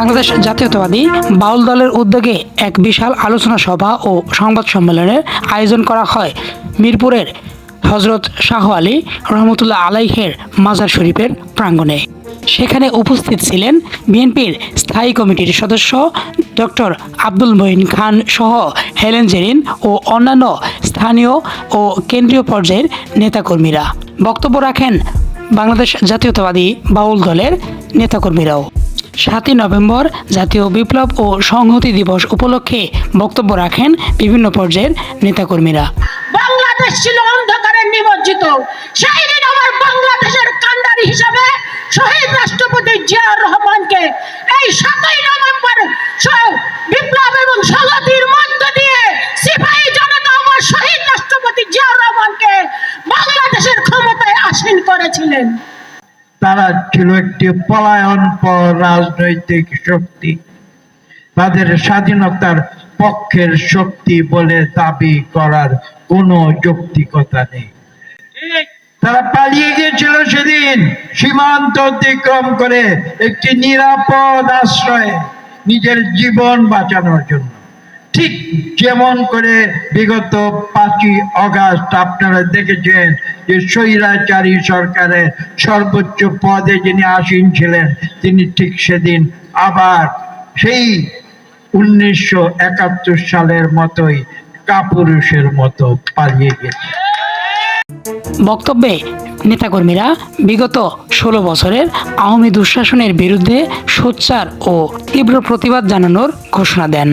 বাংলাদেশ জাতীয়তাবাদী বাউল দলের উদ্যোগে এক বিশাল আলোচনা সভা ও সংবাদ সম্মেলনের আয়োজন করা হয়। মিরপুরের হজরত শাহ আলী রহমতুল্লাহ আলাইহের মাজার শরীফের প্রাঙ্গণে। সেখানে উপস্থিত ছিলেন বিএনপির স্থায়ী কমিটির সদস্য ডক্টর আব্দুল মঈন খান সহ হেলেন জেরিন ও অন্যান্য স্থানীয় ও কেন্দ্রীয় পর্যায়ের নেতাকর্মীরা। বক্তব্য রাখেন বাংলাদেশ জাতীয়তাবাদী বাউল দলের নেতাকর্মীরাও। সাতই নভেম্বর জাতীয় বিপ্লব ও সংহতি দিবস উপলক্ষে বক্তব্য রাখেন বিভিন্ন পর্যায়ের নেতাকর্মীরা। বাংলাদেশ ছিল অন্ধকারে নিমজ্জিত। সেই দিন আমার বাংলাদেশের কান্ডারি হিসাবে শহীদ রাষ্ট্রপতি জিয়াউর রহমানকে এই সাতই নভেম্বর বিপ্লব এবং সংহতির মধ্য দিয়ে সিপাহী জনতা আমার শহীদ রাষ্ট্রপতি জিয়াউর রহমানকে বাংলাদেশের ক্ষমতায় আসীন করেছিলেন। তারা ছিল একটি পলায়ন পর রাজনৈতিক শক্তি। তাদের স্বাধীনতার পক্ষের শক্তি বলে দাবি করার কোনো যৌক্তিকতা নেই। তারা পালিয়ে গিয়েছিল সেদিন সীমান্ত অতিক্রম করে একটি নিরাপদ আশ্রয়ে নিজের জীবন বাঁচানোর জন্য। ঠিক যেমন করে বিগত পাঁচই অগাস্ট আপনারা দেখেছেন যে স্বৈরাচারী সরকারের সর্বোচ্চ পদে যিনি আসীন ছিলেন, তিনি ঠিক সেদিন আবার সেই উনিশশো একাত্তর সালের মতোই কাপুরুষের মতো পালিয়ে গেছে। বক্তব্যে নেতাকর্মীরা বিগত ষোলো বছরের আওয়ামী দুঃশাসনের বিরুদ্ধে সোচ্চার ও তীব্র প্রতিবাদ জানানোর ঘোষণা দেন।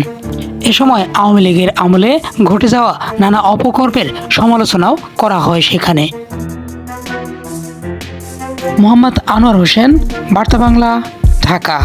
এ সময় আওয়ামী লীগের আমলে ঘটে যাওয়া নানা অপকর্মের সমালোচনাও করা হয় সেখানে। মোহাম্মদ আনোয়ার হোসেন বার্তা বাংলা ঢাকা।